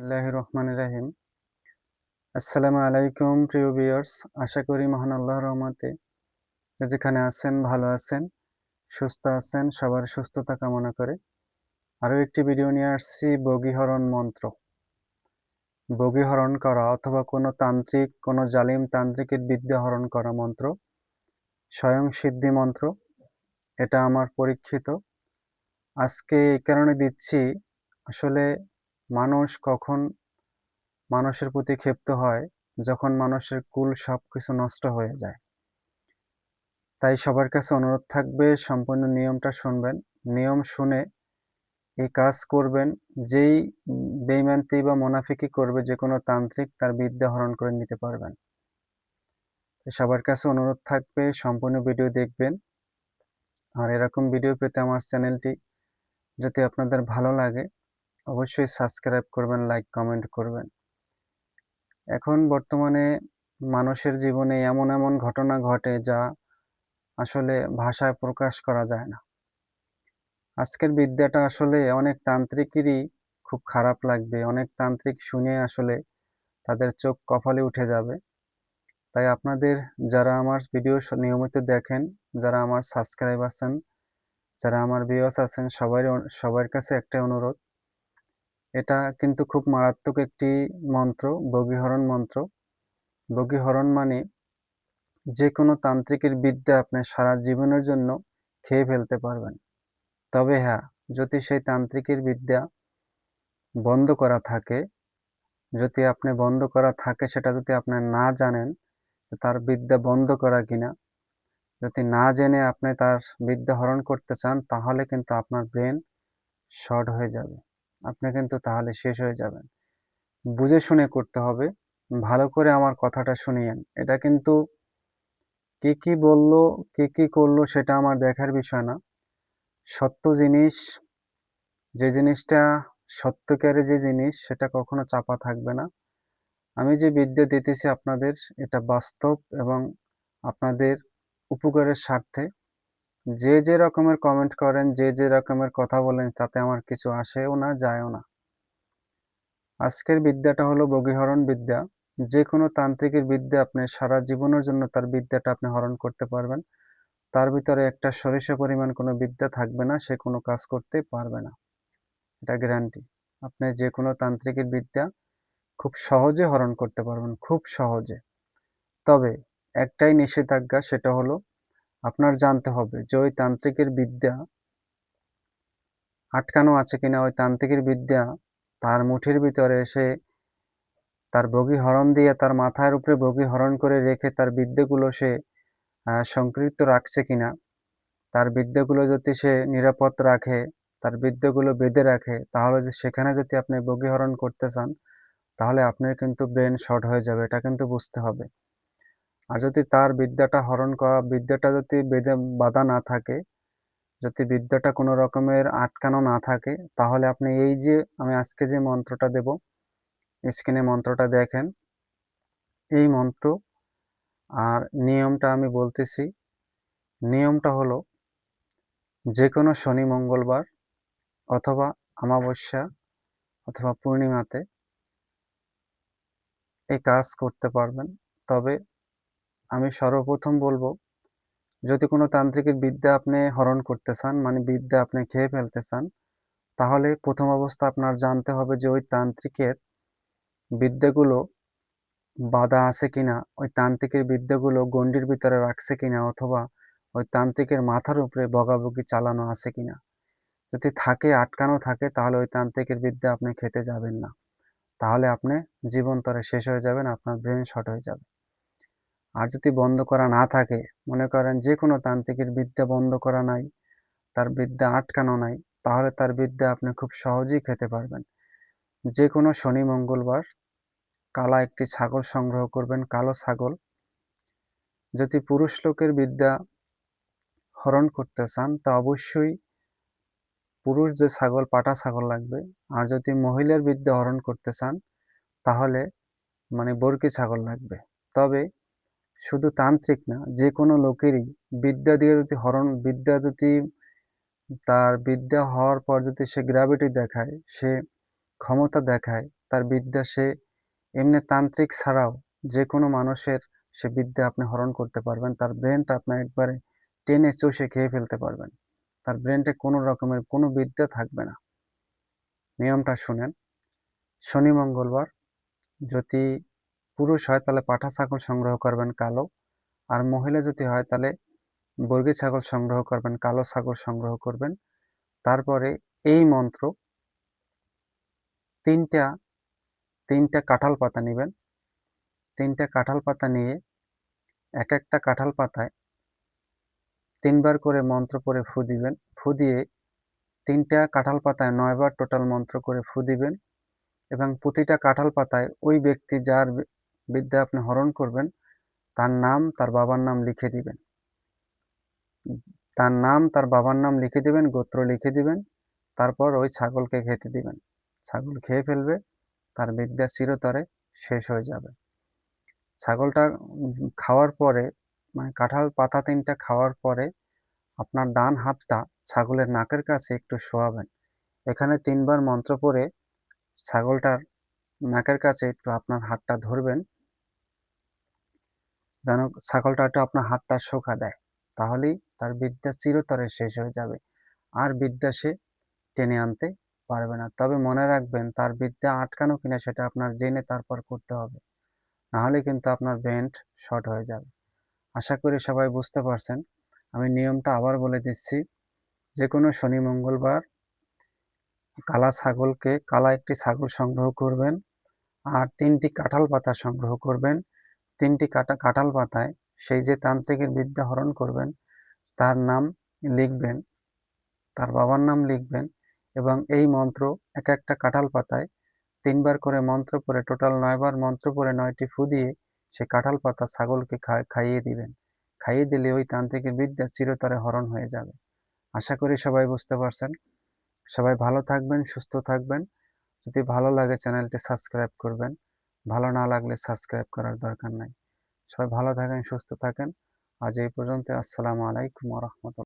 বিসমিল্লাহ রহমান রাহিম। আসসালামু আলাইকুম, প্রিয় ভিউয়ার্স। আশা করি মহান আল্লাহর রহমতে যেখানে আছেন, ভালো আছেন, সুস্থ আছেন, সবার সুস্থতা কামনা করে আরও একটি ভিডিও নিয়ে আসছি, বগিহরণ মন্ত্র। বগিহরণ করা অথবা কোনো তান্ত্রিক, কোনো জালিম তান্ত্রিকের বিদ্যা হরণ করা মন্ত্র, স্বয়ং সিদ্ধি মন্ত্র, এটা আমার পরীক্ষিত। আজকে এই কারণে দিচ্ছি, আসলে মানুষ কখন মানুষের প্রতি ক্ষিপ্ত হয়, যখন মানুষের কুল সব কিছু নষ্ট হয়ে যায়। তাই সবার কাছে অনুরোধ থাকবে, সম্পূর্ণ নিয়মটা শুনবেন। নিয়ম শুনে এই কাজ করবেন, যেই বেইমানতি বা মোনাফিকি করবে, যে কোনো তান্ত্রিক তার বিদ্যা হরণ করে নিতে পারবেন। সবার কাছে অনুরোধ থাকবে, সম্পূর্ণ ভিডিও দেখবেন। আর এরকম ভিডিও পেতে আমার চ্যানেলটি যদি আপনাদের ভালো লাগে অবশ্যই সাবস্ক্রাইব করবেন লাইক কমেন্ট করবেন। এখন বর্তমানে মানুষের জীবনে এমন এমন ঘটনা ঘটে যা আসলে ভাষায় প্রকাশ করা যায় না। আজকের বিদ্যাটা আসলে অনেক তান্ত্রিকেরই খুব খারাপ লাগবে, অনেক তান্ত্রিক শুনে আসলে তাদের চোখ কপালে উঠে যাবে। তাই আপনাদের যারা আমার ভিডিও নিয়মিত দেখেন, যারা আমার সাবস্ক্রাইব আছেন, যারা আমার ভিউয়ার্স আছেন সবাই সবার কাছে একটা অনুরোধ এটা কিন্তু খুব মারাত্মক একটি মন্ত্র, বগিহরণ মন্ত্র। বগিহরণ মানে যে কোনো তান্ত্রিকের বিদ্যা আপনি সারা জীবনের জন্য খেয়ে ফেলতে পারবেন। তবে হ্যাঁ যদি সেই তান্ত্রিকের বিদ্যা বন্ধ করা থাকে, যদি আপনি বন্ধ করা থাকে সেটা যদি আপনি না জানেন তার বিদ্যা বন্ধ করা কিনা, যদি না জেনে আপনি তার বিদ্যা হরণ করতে চান, তাহলে কিন্তু আপনার ব্রেন শর্ট হয়ে যাবে। আপনি কিন্তু তাহলে শেষ হয়ে যাবেন। বুঝে শুনে করতে হবে, ভালো করে আমার কথাটা শুনিয়েন। এটা কিন্তু কে কি বলল, কে কি করল সেটা আমার দেখার বিষয় না। সত্য জিনিস, যে জিনিসটা সত্যকারে যে জিনিস সেটা কখনো চাপা থাকবে না। আমি যে বিদ্যা দিতেছি আপনাদের, এটা বাস্তব এবং আপনাদের উপকারের স্বার্থে। যে যে রকমের কমেন্ট করেন, যে যে রকমের কথা বলেন, তাতে আমার কিছু আসেও না, যায়ও না। আজকের বিদ্যাটা হলো বগিহরণ বিদ্যা। যে কোনো তান্ত্রিকের বিদ্যা আপনি সারা জীবনের জন্য তার বিদ্যাটা আপনি হরণ করতে পারবেন। তার ভিতরে একটা সরিষা পরিমাণ কোনো বিদ্যা থাকবে না, সে কোনো কাজ করতে পারবে না। এটা গ্যারান্টি আপনি যে কোনো তান্ত্রিকের বিদ্যা খুব সহজে হরণ করতে পারবেন, খুব সহজে। তবে একটাই নিষেধাজ্ঞা, সেটা হলো আপনার জানতে হবে যে ওই তান্ত্রিকের বিদ্যা আটকানো আছে কিনা, ওই তান্ত্রিকের বিদ্যা তার মুঠির ভিতরে এসে তার বগি হরণ দিয়ে তার মাথার উপরে বগি হরণ করে রেখে তার বিদ্যাগুলো সে সংকৃত রাখছে কিনা, তার বিদ্যাগুলো যদি সে নিরাপদ রাখে, তার বিদ্যাগুলো বেঁধে রাখে, তাহলে যে সেখানে যদি আপনি বগি হরণ করতে চান, তাহলে আপনার কিন্তু ব্রেন শর্ট হয়ে যাবে, এটা কিন্তু বুঝতে হবে। আর যদি তার বিদ্যাটা হরণ করা, বিদ্যাটা যদি বেঁধে বাধা না থাকে, যদি বিদ্যাটা কোনো রকমের আটকানো না থাকে, তাহলে আপনি এই যে আমি আজকে যে মন্ত্রটা দেব স্ক্রিনে মন্ত্রটা দেখেন। এই মন্ত্র আর নিয়মটা আমি বলতেছি। নিয়মটা হলো যে কোনো শনি মঙ্গলবার অথবা অমাবস্যা অথবা পূর্ণিমাতে এই কাজ করতে পারবেন। তবে আমি সর্বপ্রথম বলব, যদি কোনো তান্ত্রিকের বিদ্যা আপনি হরণ করতে চান মানে বিদ্যা আপনি খেয়ে ফেলতে চান, তাহলে প্রথম অবস্থা আপনার জানতে হবে যে ওই তান্ত্রিকের বিদ্যাগুলো বাধা আছে কিনা, ওই তান্ত্রিকের বিদ্যাগুলো গণ্ডির ভিতরে রাখছে কিনা, অথবা ওই তান্ত্রিকের মাথার উপরে বগাবগি চালানো আছে কিনা। যদি থাকে, আটকানো থাকে, তাহলে ওই তান্ত্রিকের বিদ্যা আপনি খেতে যাবেন না। তাহলে আপনি জীবন তরে শেষ হয়ে যাবেন, আপনার ব্রেন শর্ট হয়ে যাবে। আর যদি বন্ধ করা না থাকে, মনে করেন যে কোনো তান্ত্রিকের বিদ্যা বন্ধ করা নাই, তার বিদ্যা আটকানো নাই, তাহলে তার বিদ্যা আপনি খুব সহজেই খেতে পারবেন। যে কোনো শনি, মঙ্গলবার কালা একটি ছাগল সংগ্রহ করবেন, কালো ছাগল। যদি পুরুষ লোকের বিদ্যা হরণ করতে চান, তা অবশ্যই পুরুষ যে ছাগল, পাটা ছাগল লাগবে। আর যদি মহিলার বিদ্যা হরণ করতে চান, তাহলে মানে বরকি ছাগল লাগবে। তবে শুধু তান্ত্রিক না যে কোনো লোকেরই বিদ্যা দিয়ে যদি হরণ, বিদ্যা যদি তার বিদ্যা হওয়ার পর যদি সে গ্র্যাভিটি দেখায়, সে ক্ষমতা দেখায়, তার বিদ্যা সে এমনি তান্ত্রিক ছাড়াও যে কোনো মানুষের সে বিদ্যা আপনি হরণ করতে পারবেন। তার ব্রেনটা আপনার একবারে টেনে চষে খেয়ে ফেলতে পারবেন। তার ব্রেনটে কোনো রকমের কোনো বিদ্যা থাকবে না। নিয়মটা শুনেন। শনি মঙ্গলবার, যদি পুরুষ হয় তাহলে পাঠা ছাগল সংগ্রহ করবেন, কালো। আর মহিলা যদি হয় তাহলে বর্গী ছাগল সংগ্রহ করবেন, কালো ছাগল সংগ্রহ করবেন। তারপরে এই মন্ত্র, তিনটা তিনটা কাঁঠাল পাতা নেবেন। তিনটা কাঁঠাল পাতা নিয়ে এক একটা কাঁঠাল পাতায় তিনবার করে মন্ত্র পড়ে ফু দিবেন। ফু দিয়ে তিনটা কাঁঠাল পাতায় নয়বার টোটাল মন্ত্র করে ফু দিবেন এবং প্রতিটা কাঁঠাল পাতায় ওই ব্যক্তি যার বিদ্যা আপনি হরণ করবেন, তার নাম তার বাবার নাম লিখে দিবেন। তার নাম তার বাবার নাম লিখে দিবেন, গোত্র লিখে দিবেন, তারপর ওই ছাগলকে খেতে দিবেন। ছাগল খেয়ে ফেলবে, তার বিদ্যা চিরতরে শেষ হয়ে যাবে। ছাগলটা খাওয়ার পরে মানে কাঁঠাল পাতা তিনটা খাওয়ার পরে, আপনার ডান হাতটা ছাগলের নাকের কাছে একটু শোয়াবেন। এখানে তিনবার মন্ত্র পড়ে ছাগলটার নাকের কাছে একটু আপনার হাতটা ধরবেন যেন ছাগলটা একটু আপনার হাতটা শোকা দেয়, তাহলেই তার বিদ্যা চিরতরে শেষ হয়ে যাবে। আর বিদ্যা সে টেনে আনতে পারবে না। তবে মনে রাখবেন, তার বিদ্যা আটকানো কিনা সেটা আপনার জেনে তারপর করতে হবে। নাহলে কিন্তু আপনার ব্রেন্ট শর্ট হয়ে যাবে। আশা করি সবাই বুঝতে পারছেন। আমি নিয়মটা আবার বলে দিচ্ছি। যে কোনো শনি, মঙ্গলবার কালা ছাগলকে, কালা একটি ছাগল সংগ্রহ করবেন, আর তিনটি কাঁঠাল পাতা সংগ্রহ করবেন। তিনটি কাটা, কাঁঠাল পাতায় সেই যে তান্ত্রিকের বিদ্যা হরণ করবেন, তার নাম লিখবেন, তার বাবার নাম লিখবেন এবং এই মন্ত্র এক একটা কাঁঠাল পাতায় তিনবার করে মন্ত্র পড়ে, টোটাল নয়বার মন্ত্র পড়ে নয়টি ফু দিয়ে সে কাঁঠাল পাতা ছাগলকে খাইয়ে দিবেন। খাইয়ে দিলে ওই তান্ত্রিকের বিদ্যা চিরতরে হরণ হয়ে যাবে। আশা করি সবাই বুঝতে পারছেন। সবাই ভালো থাকবেন, সুস্থ থাকবেন। যদি ভালো লাগে চ্যানেলটি সাবস্ক্রাইব করবেন। ভালো না লাগলে সাবস্ক্রাইব করার দরকার নাই। সবাই ভালো থাকেন, সুস্থ থাকেন। আজ এই পর্যন্ত আসসালামু আলাইকুম রহমতুল্লাহ।